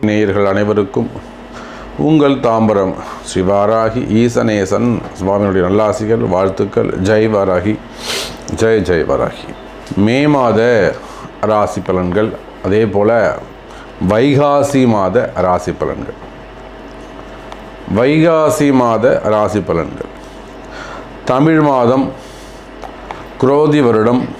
நேயர்கள் அனைவருக்கும் உங்கள் தாம்பரம் ஸ்ரீ வாராகி ஈசனேசன் சுவாமியுடைய நல்லாசிகள் வாழ்த்துக்கள். ஜெய் வாராகி. ஜெய் ஜெய் வாராகி. மே மாத ராசி பலன்கள் அதே போல் வைகாசி மாத ராசி பலன்கள். வைகாசி மாத ராசி பலன்கள். தமிழ் மாதம் குரோதி வருடம்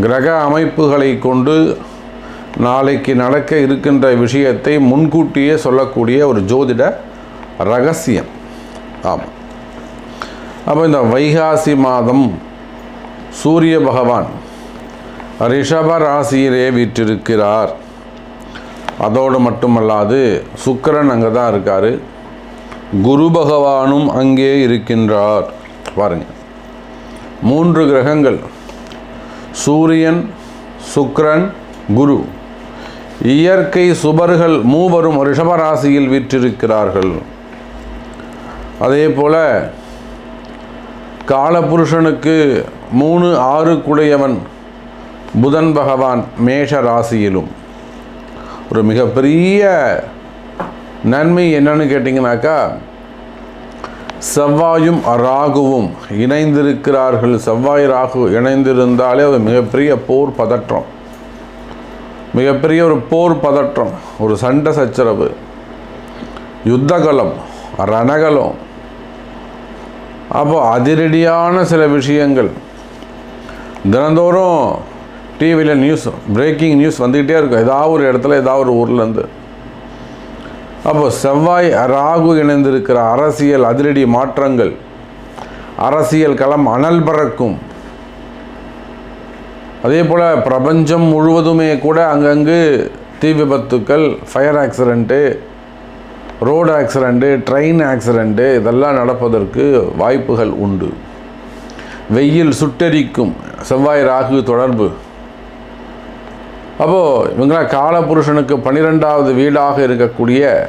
கிரக அமைப்புகளை கொண்டு நாளைக்கு நடக்க இருக்கின்ற விஷயத்தை முன்கூட்டியே சொல்லக்கூடிய ஒரு ஜோதிட ரகசியம். ஆமாம். அப்போ இந்த வைகாசி மாதம் சூரிய பகவான் ரிஷப ராசியிலே வீற்றிருக்கிறார். அதோடு மட்டுமல்லாது சுக்கிரன் அங்கே தான் இருக்கார். குரு பகவானும் அங்கே இருக்கின்றார். பாருங்க. மூன்று கிரகங்கள். சூரியன் சுக்ரன் குரு. இயற்கை சுபர்கள் மூவரும் ரிஷபராசியில் வீற்றிருக்கிறார்கள். அதே போல காலபுருஷனுக்கு மூணு ஆறு குடையவன் புதன் பகவான் மேஷ ராசியிலும். ஒரு மிகப்பெரிய நன்மை என்னன்னு கேட்டிங்கனாக்கா செவ்வாயும் ராகுவும் இணைந்திருக்கிறார்கள். செவ்வாய் ராகு இணைந்திருந்தாலே அது மிகப்பெரிய போர் பதற்றம். மிகப்பெரிய ஒரு போர் பதற்றம் ஒரு சண்டை சச்சரவு யுத்தகலம் ரணகலம். அப்போ அதிரடியான சில விஷயங்கள். தினந்தோறும் டிவியில் நியூஸ் பிரேக்கிங் நியூஸ் வந்துக்கிட்டே இருக்கும். ஏதாவது ஒரு இடத்துல ஏதாவது ஒரு ஊர்லேருந்து அப்போ செவ்வாய் ராகு இணைந்திருக்கிற அரசியல் அதிரடி மாற்றங்கள். அரசியல் களம் அனல் பறக்கும். அதே போல் பிரபஞ்சம் முழுவதுமே கூட அங்கங்கு தீ விபத்துக்கள் fire accident road accident train accident இதெல்லாம் நடப்பதற்கு வாய்ப்புகள் உண்டு. வெயில் சுட்டெரிக்கும். செவ்வாய் ராகு தொடர்பு. அப்போது இவங்களாம் காலபுருஷனுக்கு பன்னிரெண்டாவது வீடாக இருக்கக்கூடிய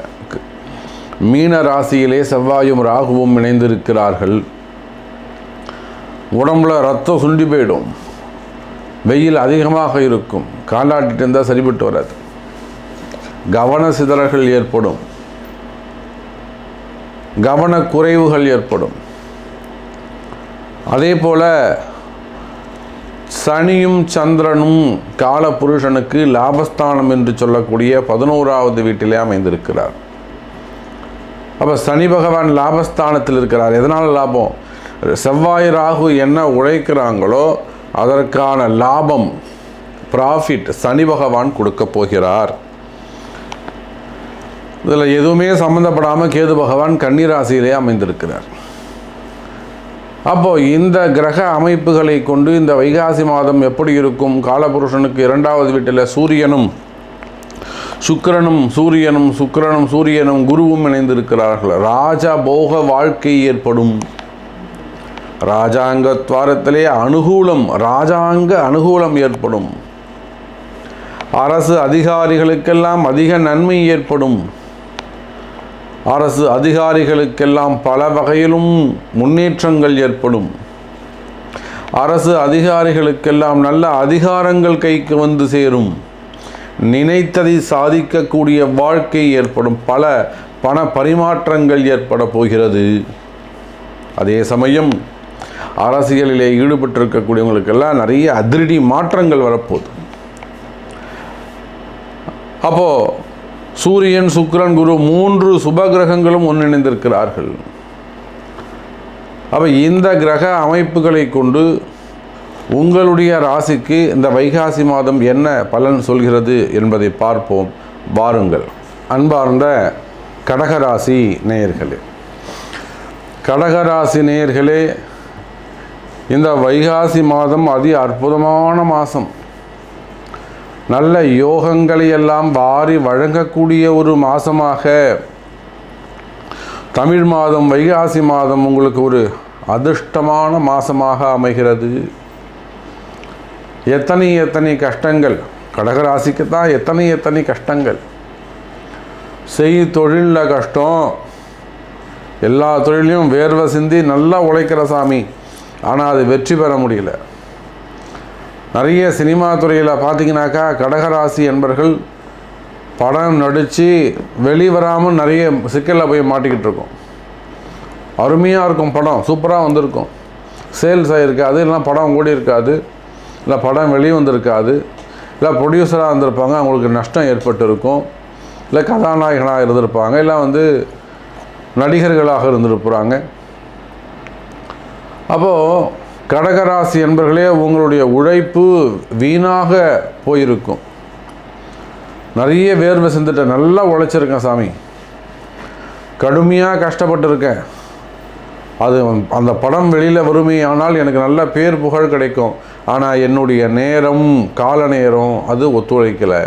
மீன ராசியிலே செவ்வாயும் ராகுவும் இணைந்திருக்கிறார்கள். உடம்புல ரத்தம் சுண்டி போயிடும். வெயில் அதிகமாக இருக்கும். காலாட்டிட்டு இருந்தால் சரிபட்டு வராது. கவன சிதறல்கள் ஏற்படும். கவனக்குறைவுகள் ஏற்படும். அதே போல் சனியும் சந்திரனும் கால புருஷனுக்கு லாபஸ்தானம் என்று சொல்லக்கூடிய பதினோராவது வீட்டிலே அமைந்திருக்கிறார். அப்போ சனி பகவான் லாபஸ்தானத்தில் இருக்கிறார். எதனால் லாபம்? செவ்வாய் ராகு என்ன உழைக்கிறாங்களோ அதற்கான லாபம் ப்ராஃபிட் சனி பகவான் கொடுக்க போகிறார். இதில் எதுவுமே சம்மந்தப்படாமல் கேது பகவான் கன்னிராசியிலே அமைந்திருக்கிறார். அப்போ இந்த கிரக அமைப்புகளை கொண்டு இந்த வைகாசி மாதம் எப்படி இருக்கும்? காலபுருஷனுக்கு இரண்டாவது வீட்டில் சூரியனும் சுக்கிரனும் சூரியனும் சுக்கிரனும் சூரியனும் குருவும் இணைந்திருக்கிறார்கள். ராஜா போக வாழ்க்கை ஏற்படும். ராஜாங்க துவாரத்திலே அனுகூலம் ராஜாங்க அனுகூலம் ஏற்படும். அரசு அதிகாரிகளுக்கெல்லாம் அதிக நன்மை ஏற்படும். அரசு அதிகாரிகளுக்கெல்லாம் பல வகையிலும் முன்னேற்றங்கள் ஏற்படும். அரசு அதிகாரிகளுக்கெல்லாம் நல்ல அதிகாரங்கள் கைக்கு வந்து சேரும். நினைத்ததை சாதிக்கக்கூடிய வாழ்க்கை ஏற்படும். பல பண பரிமாற்றங்கள் ஏற்பட போகிறது. அதே சமயம் அரசியலிலே ஈடுபட்டிருக்கக்கூடியவங்களுக்கெல்லாம் நிறைய அதிரடி மாற்றங்கள் வரப்போகுது. அப்போது சூரியன் சுக்ரன் குரு மூன்று சுப கிரகங்களும் ஒன்றிணைந்திருக்கிறார்கள். அப்போ இந்த கிரக அமைப்புகளை கொண்டு உங்களுடைய ராசிக்கு இந்த வைகாசி மாதம் என்ன பலன் சொல்கிறது என்பதை பார்ப்போம். வாருங்கள். அன்பார்ந்த கடகராசி நேயர்களே. கடகராசி நேயர்களே இந்த வைகாசி மாதம் அதி அற்புதமான மாதம். நல்ல யோகங்களை எல்லாம் வாரி வழங்கக்கூடிய ஒரு மாதமாக தமிழ் மாதம் வைகாசி மாதம் உங்களுக்கு ஒரு அதிர்ஷ்டமான மாதமாக அமைகிறது. எத்தனை எத்தனை கஷ்டங்கள்? கடகராசிக்கு தான் எத்தனை எத்தனை கஷ்டங்கள்? செய் தொழிலில் கஷ்டம். எல்லா தொழிலையும் வேர்வை சிந்தி நல்லா உழைக்கிற சாமி. ஆனால் அது வெற்றி பெற முடியல. நிறைய சினிமா துறையில் பார்த்தீங்கன்னாக்கா கடகராசி என்பர்கள் படம் நடித்து வெளிவராமல் நிறைய சிக்கலில் போய் மாட்டிக்கிட்டு இருக்கோம். அருமையாக இருக்கும் படம் சூப்பராக வந்திருக்கும். சேல்ஸ் ஆகிருக்காது இல்லைனா படம் ஓடி இருக்காது. இல்லை படம் வெளியே வந்திருக்காது. இல்லை ப்ரொடியூசராக இருந்திருப்பாங்க அவங்களுக்கு நஷ்டம் ஏற்பட்டு இருக்கும் இல்லை கதாநாயகனாக இருந்திருப்பாங்க இல்லை வந்து நடிகர்களாக இருந்திருப்பாங்க. அப்போது கடகராசி என்பர்களே உங்களுடைய உழைப்பு வீணாக போயிருக்கும். நிறைய வேர்வை சிந்துட்டேன் நல்லா உழைச்சிருக்கேன் சாமி. கடுமையாக கஷ்டப்பட்டிருக்கேன். அது அந்த படம் வெளியில் வருமே ஆனால் எனக்கு நல்ல பேர் புகழ் கிடைக்கும். ஆனால் என்னுடைய நேரம் கால நேரம் அது ஒத்துழைக்கலை.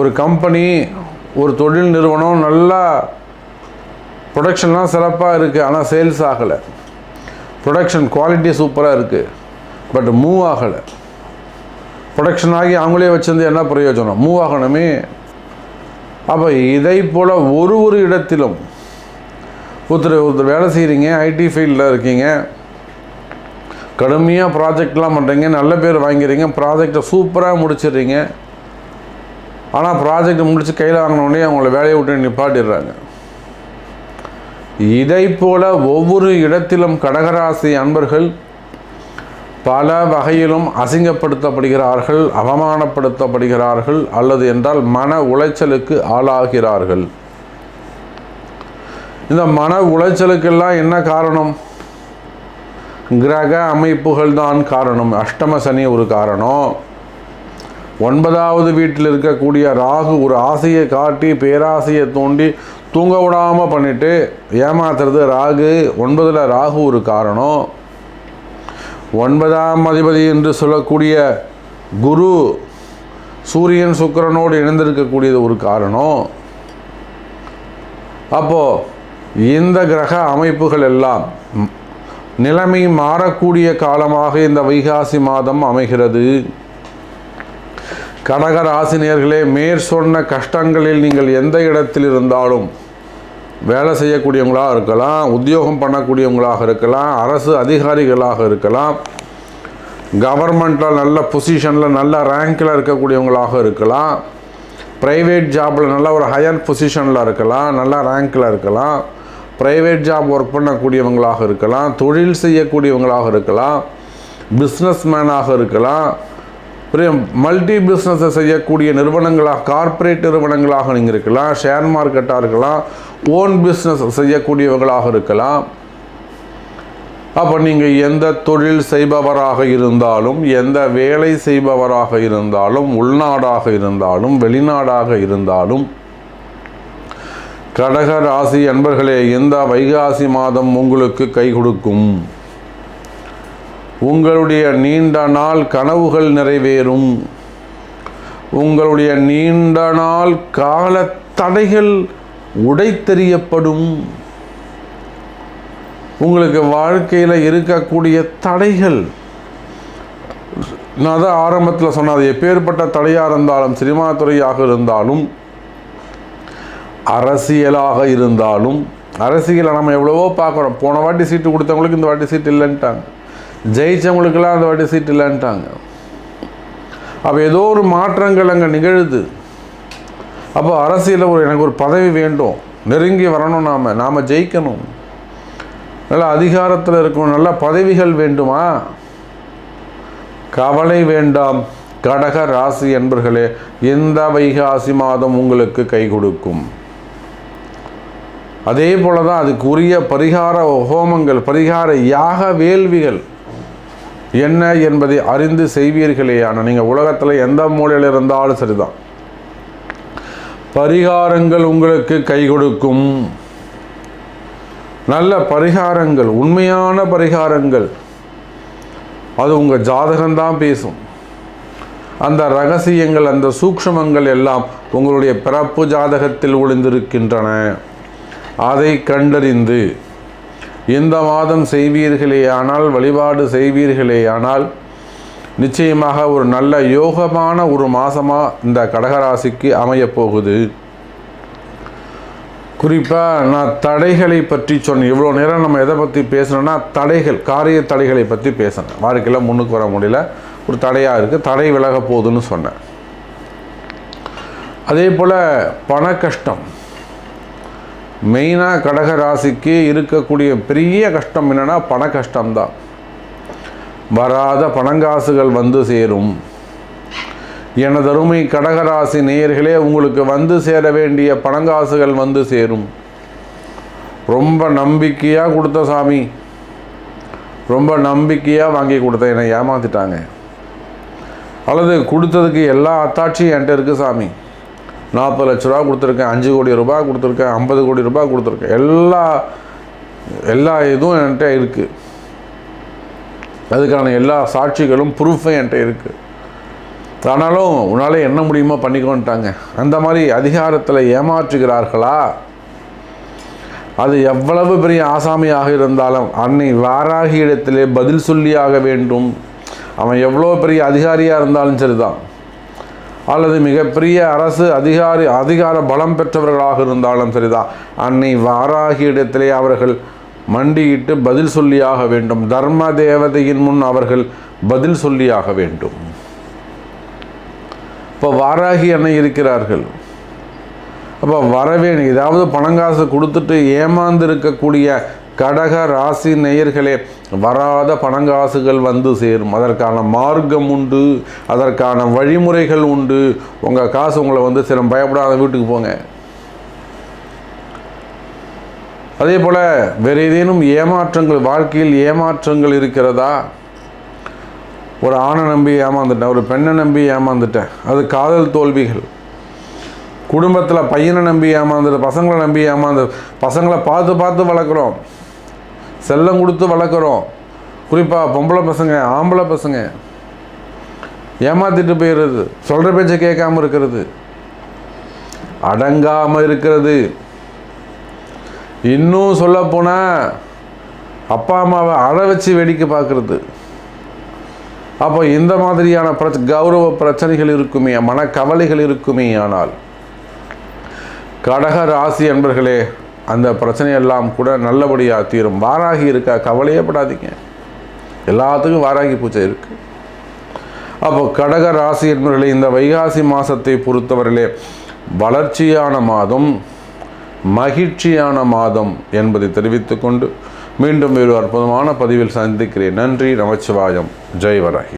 ஒரு கம்பெனி ஒரு தொழில் நிறுவனம் நல்லா ப்ரொடக்ஷன்லாம் சிறப்பாக இருக்குது ஆனால் சேல்ஸ் ஆகலை. ப்ரொடக்ஷன் குவாலிட்டி சூப்பராக இருக்குது பட் மூவ் ஆகலை. ப்ரொடக்ஷன் ஆகி அவங்களே வச்சிருந்து என்ன பிரயோஜனம்? மூவ் ஆகணுமே. அப்போ இதை போல் ஒரு ஒரு இடத்திலும் ஒருத்தர் ஒருத்தர் வேலை செய்கிறீங்க ஐடி ஃபீல்டில் இருக்கீங்க. கடுமையாக ப்ராஜெக்ட்லாம் பண்ணுறீங்க நல்ல பேர் வாங்கிறீங்க ப்ராஜெக்டை சூப்பராக முடிச்சிடுறீங்க. ஆனால் ப்ராஜெக்ட் முடித்து கையில் வாங்கினோடனே அவங்கள வேலையை விட்டு நிப்பாட்டிடுறாங்க. இதை போல ஒவ்வொரு இடத்திலும் கடகராசி அன்பர்கள் பல வகையிலும் அசிங்கப்படுத்தப்படுகிறார்கள் அவமானப்படுத்தப்படுகிறார்கள் அல்லது என்றால் மன உளைச்சலுக்கு ஆளாகிறார்கள். இந்த மன உளைச்சலுக்கெல்லாம் என்ன காரணம்? கிரக அமைப்புகள் தான் காரணம். அஷ்டம சனி ஒரு காரணம். ஒன்பதாவது வீட்டில் இருக்கக்கூடிய ராகு ஒரு ஆசையை காட்டி பேராசையை தூண்டி தூங்க விடாமல் பண்ணிவிட்டு ஏமாத்துறது ராகு. ஒன்பதில் ராகு ஒரு காரணம். ஒன்பதாம் அதிபதி என்று சொல்லக்கூடிய குரு சூரியன் சுக்கிரனோடு இணைந்திருக்கக்கூடியது ஒரு காரணம். அப்போது இந்த கிரக அமைப்புகள் எல்லாம் நிலைமை மாறக்கூடிய காலமாக இந்த வைகாசி மாதம் அமைகிறது. கனகராசினியர்களே மேற் சொன்ன கஷ்டங்களில் நீங்கள் எந்த இடத்தில் இருந்தாலும் வேலை செய்யக்கூடியவங்களாக இருக்கலாம் உத்தியோகம் பண்ணக்கூடியவங்களாக இருக்கலாம் அரசு அதிகாரிகளாக இருக்கலாம் கவர்மெண்ட்டில் நல்ல பொசிஷனில் நல்ல ரேங்கில் இருக்கக்கூடியவங்களாக இருக்கலாம் ப்ரைவேட் ஜாபில் நல்ல ஒரு ஹையர் பொசிஷனில் இருக்கலாம் நல்ல ரேங்கில் இருக்கலாம் ப்ரைவேட் ஜாப் ஒர்க் பண்ணக்கூடியவங்களாக இருக்கலாம் தொழில் செய்யக்கூடியவங்களாக இருக்கலாம் பிஸ்னஸ் மேனாக இருக்கலாம் மல்டி பிஸ்னஸை செய்யக்கூடிய நிறுவனங்களாக கார்ப்பரேட் நிறுவனங்களாக நீங்கள் இருக்கலாம் ஷேர் மார்க்கெட்டாக இருக்கலாம் ஓன் பிஸ்னஸ் செய்யக்கூடியவர்களாக இருக்கலாம். அப்போ நீங்கள் எந்த தொழில் செய்பவராக இருந்தாலும் எந்த வேலை செய்பவராக இருந்தாலும் உள்நாடாக இருந்தாலும் வெளிநாடாக இருந்தாலும் கடக ராசி அன்பர்களே இந்த வைகாசி மாதம் உங்களுக்கு கை கொடுக்கும். உங்களுடைய நீண்ட நாள் கனவுகள் நிறைவேறும். உங்களுடைய நீண்ட நாள் கால தடைகள் உடைத்தெறியப்படும். உங்களுக்கு வாழ்க்கையில் இருக்கக்கூடிய தடைகள். நான் தான் ஆரம்பத்தில் சொன்னது எப்பேற்பட்ட தடையாக இருந்தாலும் சினிமா துறையாக இருந்தாலும் அரசியலாக இருந்தாலும் அரசியலை நம்ம எவ்வளவோ பார்க்குறோம். போன வாட்டி சீட்டு கொடுத்தவங்களுக்கு இந்த வாட்டி சீட்டு இல்லைன்ட்டாங்க. ஜெயித்தவங்களுக்கெல்லாம் அந்த வாட்டி சீட் இல்லைன்ட்டாங்க. அப்போ ஏதோ ஒரு மாற்றங்கள் அங்கே நிகழுது. அப்போ அரசியலில் ஒரு எனக்கு ஒரு பதவி வேண்டும். நெருங்கி வரணும் நாம். நாம் ஜெயிக்கணும். நல்ல அதிகாரத்தில் இருக்கணும். நல்ல பதவிகள் வேண்டுமா? கவலை வேண்டாம். கடக ராசி என்பர்களே இந்த வைகாசி மாதம் உங்களுக்கு கை கொடுக்கும்? அதே போல தான் அதுக்குரிய பரிகார ஹோமங்கள் பரிகார யாக வேள்விகள். என்ன என்பதை அறிந்து செய்வீர்களேயான. நீங்கள் உலகத்தில் எந்த மூலையில் இருந்தாலும் சரிதான். பரிகாரங்கள் உங்களுக்கு கை கொடுக்கும். நல்ல பரிகாரங்கள் உண்மையான பரிகாரங்கள். அது உங்கள் ஜாதகம்தான் பேசும். அந்த ரகசியங்கள் அந்த சூக்ஷ்மங்கள் எல்லாம் உங்களுடைய பிறப்பு ஜாதகத்தில் ஒளிந்திருக்கின்றன. அதை கண்டறிந்து இந்த மாதம் செய்வீர்களேயானால் வழிபாடு செய்வீர்களேயானால் நிச்சயமாக ஒரு நல்ல யோகமான ஒரு மாதமாக இந்த கடகராசிக்கு அமையப் போகுது. குறிப்பாக நான் தடைகளை பற்றி சொன்னேன். இவ்வளோ நேரம் நம்ம எதை பற்றி பேசணும்னா தடைகள் காரிய தடைகளை பற்றி பேசினேன் வாழ்க்கையில் முன்னுக்கு வர முடியல. ஒரு தடையாக இருக்குது தடை விலக போகுதுன்னு சொன்னேன். அதே போல் பண கஷ்டம். மெயினாக கடக ராசிக்கு இருக்கக்கூடிய பெரிய கஷ்டம் என்னென்னா பண கஷ்டம்தான். வராத பணங்காசுகள் வந்து சேரும். எனது அருமை கடகராசி நேயர்களே உங்களுக்கு வந்து சேர வேண்டிய பணங்காசுகள் வந்து சேரும். ரொம்ப நம்பிக்கையாக கொடுத்த சாமி. ரொம்ப நம்பிக்கையாக வாங்கி கொடுத்தேன் என்னை ஏமாத்திட்டாங்க. அல்லது கொடுத்ததுக்கு எல்லா அத்தாட்சியும் என்கிட்ட இருக்குது சாமி. நாற்பது லட்ச ரூபா கொடுத்துருக்கேன் அஞ்சு கோடி ரூபாய் கொடுத்துருக்கேன் ஐம்பது கோடி ரூபாய் கொடுத்துருக்கேன். எல்லா எல்லா இதுவும் என்கிட்ட இருக்குது அதுக்கான எல்லா சாட்சிகளும் ப்ரூஃபும் என்கிட்ட இருக்குது ஆனாலும் உன்னால் என்ன முடியுமோ பண்ணிக்கோன்ட்டாங்க. அந்த மாதிரி அதிகாரத்தில் ஏமாற்றுகிறார்களா? அது எவ்வளவு பெரிய ஆசாமியாக இருந்தாலும் அன்னை வாராகி இடத்திலே பதில் சொல்லியாக வேண்டும். அவன் எவ்வளோ பெரிய அதிகாரியாக இருந்தாலும் சரிதான். அல்லது மிகப்பெரிய அரசு அதிகாரி அதிகார பலம் பெற்றவர்களாக இருந்தாலும் சரிதான். அன்னை வாராகி இடத்திலே அவர்கள் மண்டியிட்டு பதில் சொல்லியாக வேண்டும். தர்ம தேவதையின் முன் அவர்கள் பதில் சொல்லியாக வேண்டும். இப்போ வாராகி அன்னை இருக்கிறார்கள். அப்போ வரவேணி ஏதாவது பணங்காசு கொடுத்துட்டு ஏமாந்து இருக்கக்கூடிய கடக ராசி நேயர்களே வராத பணங்காசுகள் வந்து சேரும். அதற்கான மார்க்கம் உண்டு அதற்கான வழிமுறைகள் உண்டு. உங்கள் காசு உங்களை வந்து சில பயப்படாத வீட்டுக்கு போங்க. அதே போல் வேறு ஏதேனும் ஏமாற்றங்கள் வாழ்க்கையில் ஏமாற்றங்கள் இருக்கிறதா? ஒரு ஆணை நம்பி ஏமாந்துட்டேன் ஒரு பெண்ணை நம்பி ஏமாந்துட்டேன். அது காதல் தோல்விகள். குடும்பத்தில் பையனை நம்பி ஏமாந்துட்டு பசங்களை நம்பி ஏமாந்து பசங்களை பார்த்து பார்த்து வளர்க்குறோம். செல்லம் கொடுத்து வளர்க்குறோம். குறிப்பாக பொம்பளை பசங்க ஆம்பளை பசங்க. ஏமாத்திட்டு போயிடுறது. சொல்கிற பேச்சை கேட்காம இருக்கிறது. அடங்காமல் இருக்கிறது. இன்னும் சொல்லப்போனால் அப்பா அம்மாவை அழ வச்சு வேடிக்கை பார்க்குறது. அப்போ இந்த மாதிரியான பிரச்ச கௌரவ பிரச்சனைகள் இருக்குமே மனக்கவலைகள் இருக்குமே ஆனால் கடக ராசி அன்பர்களே அந்த பிரச்சனையெல்லாம் கூட நல்லபடியாக தீரும். வாராகி இருக்கா கவலையே படாதீங்க. எல்லாத்துக்கும் வாராகி பூஜை இருக்குது அப்போ கடக ராசி என்பவர்களே இந்த வைகாசி மாதத்தை பொறுத்தவரையிலே வளர்ச்சியான மாதம் மகிழ்ச்சியான மாதம் என்பதை தெரிவித்துக்கொண்டு மீண்டும் ஒரு அற்புதமான பதிவில் சந்திக்கிறேன். நன்றி நமச்சிவாயம். ஜெய் வராகி.